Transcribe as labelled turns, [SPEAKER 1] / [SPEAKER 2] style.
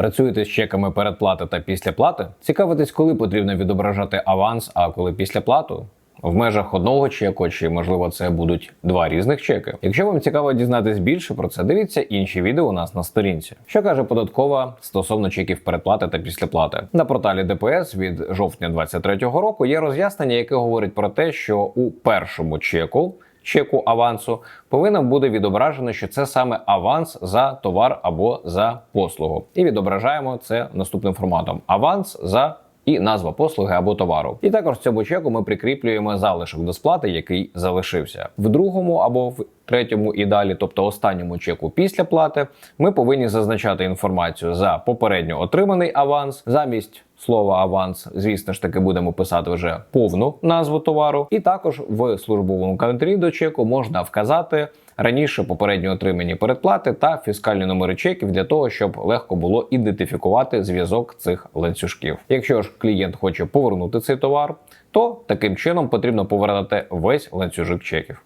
[SPEAKER 1] Працюєте з чеками передплати та післяплати? Цікавитесь, коли потрібно відображати аванс, а коли післяплату? В межах одного чеку, чи можливо це будуть два різних чеки. Якщо вам цікаво дізнатись більше про це, дивіться інші відео у нас на сторінці. Що каже податкова стосовно чеків передплати та післяплати на порталі ДПС від жовтня 2023 року є роз'яснення, яке говорить про те, що у першому чеку. Чеку авансу повинно буде відображено, що це саме аванс за товар або за послугу, і відображаємо це наступним форматом: аванс за і назва послуги або товару. І також в цьому чеку ми прикріплюємо залишок до сплати, який залишився в другому або в третьому і далі, тобто останньому чеку після плати, ми повинні зазначати інформацію за попередньо отриманий аванс замість. Слова аванс, звісно ж таки, будемо писати вже повну назву товару, і також в службовому календарі до чеку можна вказати раніше попередньо отримані передплати та фіскальні номери чеків для того, щоб легко було ідентифікувати зв'язок цих ланцюжків. Якщо ж клієнт хоче повернути цей товар, то таким чином потрібно повернути весь ланцюжок чеків.